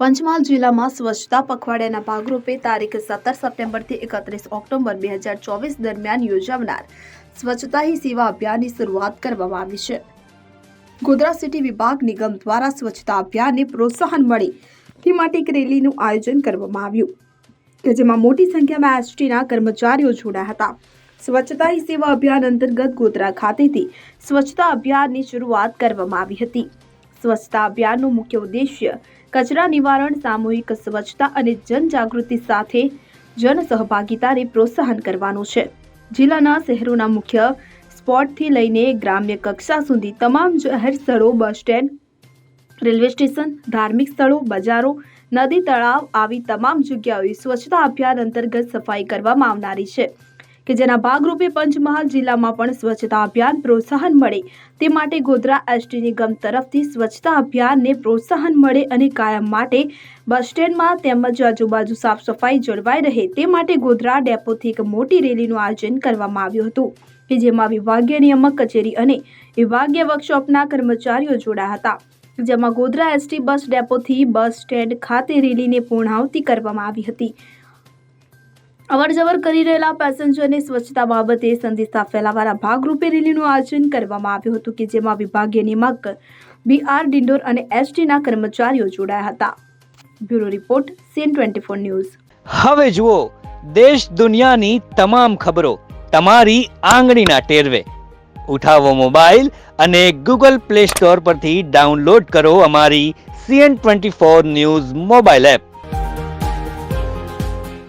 પંચમહાલ જિલ્લામાં સ્વચ્છતા પખવાડિયાના ભાગરૂપે તારીખ સત્તર સપ્ટેમ્બરથી એકત્રીસ ઓક્ટોબર બે હજાર ચોવીસ દરમિયાન યોજાનાર સ્વચ્છતા હી સેવા અભિયાનની શરૂઆત કરવામાં આવી છે. ગોધરા સિટી વિભાગ નિગમ દ્વારા સ્વચ્છતા અભિયાનને પ્રોત્સાહન મળે તે માટે એક રેલીનું આયોજન કરવામાં આવ્યું કે જેમાં મોટી સંખ્યામાં એસટીના કર્મચારીઓ જોડાયા હતા. સ્વચ્છતા હી સેવા અભિયાન અંતર્ગત ગોધરા ખાતેથી સ્વચ્છતા અભિયાનની શરૂઆત કરવામાં આવી હતી. સ્વચ્છતા અભિયાનનો મુખ્ય ઉદ્દેશ્ય કચરા નિવારણ, સામૂહિક સ્વચ્છતા અને જનજાગૃતિ સાથે જન સહભાગિતાને પ્રોત્સાહન કરવાનું છે. જિલ્લાના શહેરોના મુખ્ય સ્પોટથી લઈને ગ્રામ્ય કક્ષા સુધી તમામ જાહેર સ્થળો, બસ સ્ટેન્ડ, રેલવે સ્ટેશન, ધાર્મિક સ્થળો, બજારો, નદી તળાવ આવી તમામ જગ્યાઓએ સ્વચ્છતા અભિયાન અંતર્ગત સફાઈ કરવામાં આવનારી છે. કે જેના ભાગરૂપે પંચમહાલ જિલ્લામાં પણ સ્વચ્છતા અભિયાન પ્રોત્સાહન મળે. તે માટે ગોધરા એસટી નિગમ તરફથી સ્વચ્છતા અભિયાનને પ્રોત્સાહન મળે અને કાયમ માટે બસ સ્ટેન્ડમાં તેમજ આજુબાજુ સાફ સફાઈ જળવાઈ રહે તે માટે ગોધરા ડેપોથી એક મોટી રેલીનું આયોજન કરવામાં આવ્યું હતું, કે જેમાં વિભાગીય નિયામક કચેરી અને વિભાગીય વર્કશોપના કર્મચારીઓ જોડાયા હતા. જેમાં ગોધરા એસટી બસ ડેપોથી બસ સ્ટેન્ડ ખાતે રેલીને પૂર્ણાહુતિ કરવામાં આવી હતી. અવરજવર કરી રહેલા પેસેન્જરને સ્વચ્છતા બાબતે સંદેશા ફેલાવવાના ભાગરૂપે રેલીનું આયોજન કરવામાં આવ્યું હતું કે જેમાં વિભાગીય નિયામક બી આર ડિંડોર અને એસટીના કર્મચારીઓ જોડાયા હતા. Bureau report, CN twenty four news. હવે જુઓ, દેશ દુનિયાની તમામ ખબરો તમારી આંગળીના ટેરવે. ઉઠાવો મોબાઈલ અને ગૂગલ પ્લે સ્ટોર પરથી ડાઉનલોડ કરો અમારી CN twenty four news mobile app.